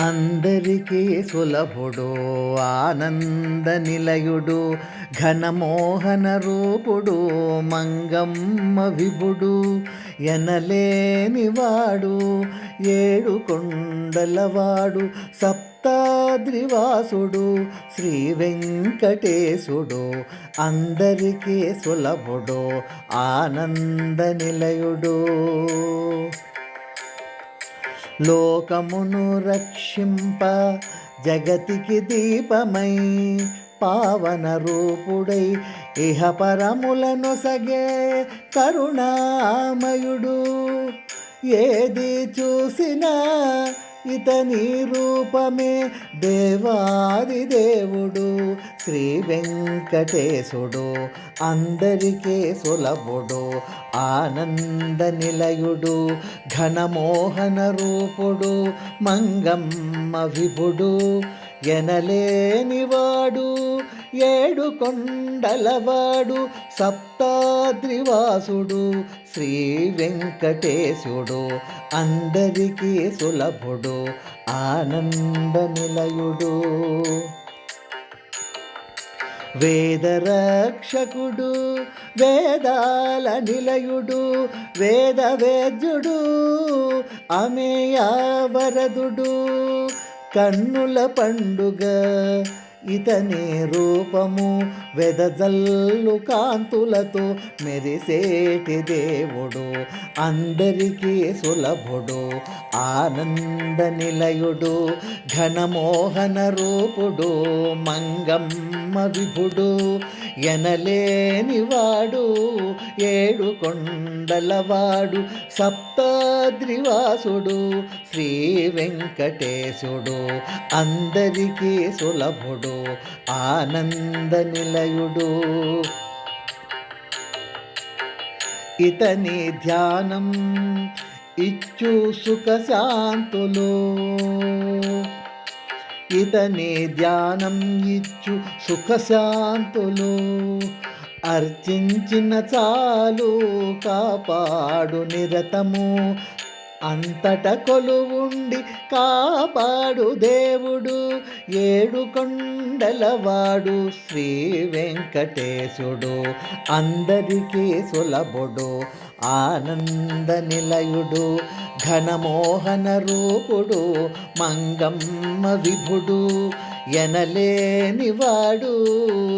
అందరికీ సులభుడు ఆనంద నిలయుడు ఘనమోహన రూపుడు మంగమ్మ విభుడు ఎనలేనివాడు ఏడు కొండలవాడు సప్తాద్రివాసుడు శ్రీ వెంకటేశుడు. అందరికీ సులభుడు ఆనంద నిలయుడు లోకమును రక్షింప జగతికి దీపమై పావన రూపుడై ఇహ పరములను సగే కరుణామయుడు. ఏది చూసినా ఇతని రూపమే దేవాది దేవుడు. శ్రీ వెంకటేశుడు అందరికీ సులభుడు ఆనంద నిలయుడు ఘనమోహన రూపుడు మంగమ్మ విభుడు ఎనలేనివాడు ఏడు కొండలవాడు సప్తాద్రివాసుడు శ్రీ వెంకటేశుడు అందరికీ సులభుడు ఆనంద నిలయుడు. వేదరక్షకుడు వేదాల నిలయుడు వేదవేద్యుడు అమేయావరదుడు. కన్నుల పండుగ ఇతని రూపము. వెదజల్లు కాంతులతో మెరిసేటి దేవుడు. అందరికీ సులభుడు ఆనంద నిలయుడు ఘనమోహన రూపుడు మంగమ్మ విభుడు. ఎనలేనివాడు ఏడు కొండలవాడు సప్తాద్రివాసుడు శ్రీ వెంకటేశుడు అందరికీ సులభుడు ఆనంద నిలయుడు. ఇతని ధ్యానం ఇచ్చు సుఖ శాంతులు ఇతని ధ్యానం ఇచ్చు సుఖశాంతులు. అర్చించిన చాలు కాపాడు నిరతము. అంతట కొలువుండి కాపాడు దేవుడు. ఏడు కొండలవాడు శ్రీ వెంకటేశుడు. అందరికీ సులభుడు ఆనంద నిలయుడు. ఘనమోహన రూపుడు మంగమ్మ విభుడు ఎనలేనివాడు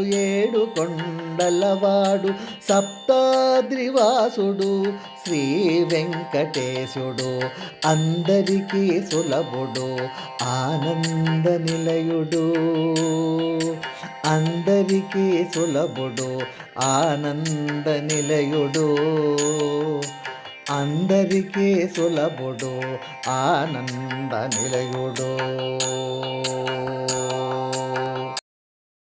ఏడు కొండలవాడు సప్తాద్రివాసుడు శ్రీ వెంకటేశుడు అందరికీ సులభుడు ఆనంద నిలయుడు. అందరికీ సులభుడు ఆనంద నిలయుడు. అందరికీ సులభుడు ఆనంద నిలయుడు